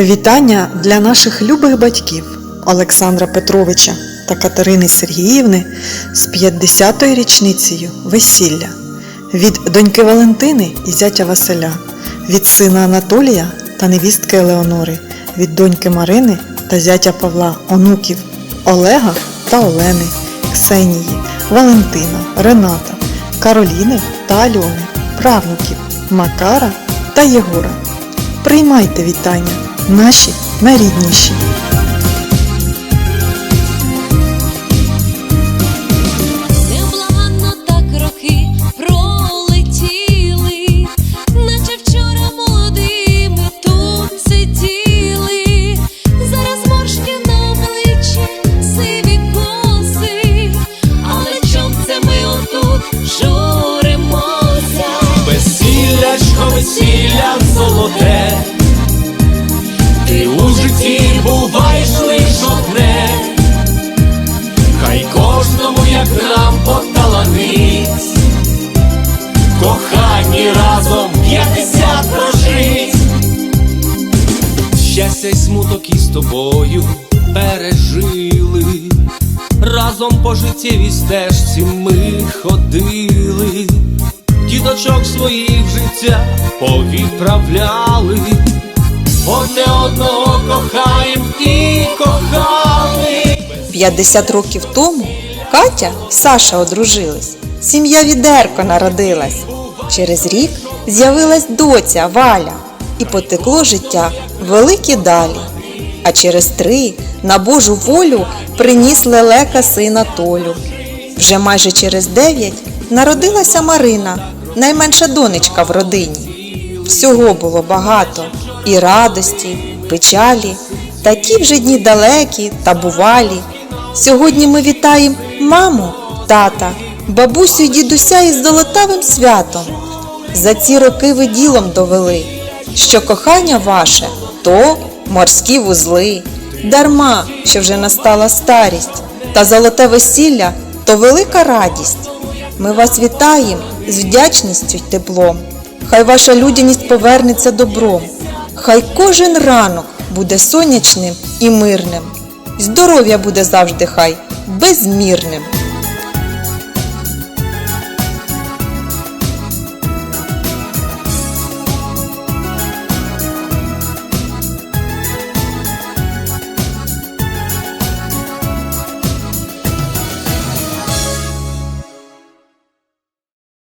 Вітання для наших любих батьків Олександра Петровича та Катерини Сергіївни з 50-ю річницею весілля від доньки Валентини і зятя Василя, від сина Анатолія та невістки Елеонори, від доньки Марини та зятя Павла, онуків Олега та Олени, Ксенії, Валентина, Рената, Кароліни та Альони, правнуків Макара та Єгора. Приймайте вітання, наші найрідніші. Як нам поталанить, кохані разом п'ятдесят прожить. Щастя й смуток із тобою пережили, разом по життєвій стежці ми ходили діточок своїх життя повідправляли, одне одного кохаєм і кохали. 50 років тому Катя Саша одружились. Сім'я Відерко народилась. Через рік з'явилась доця Валя, і потекло життя великі далі. А через три на Божу волю приніс лелека сина Толю. Вже майже через дев'ять народилася Марина, найменша донечка в родині. Всього було багато і радості, печалі, такі вже дні далекі та бувалі. Сьогодні ми вітаємо маму, тата, бабусю й дідуся із золотавим святом. За ці роки ви ділом довели, що кохання ваше то морські вузли, дарма, що вже настала старість, та золоте весілля то велика радість. Ми вас вітаємо з вдячністю й теплом. Хай ваша людяність повернеться добром. Хай кожен ранок буде сонячним і мирним. Здоров'я буде завжди хай безмірним.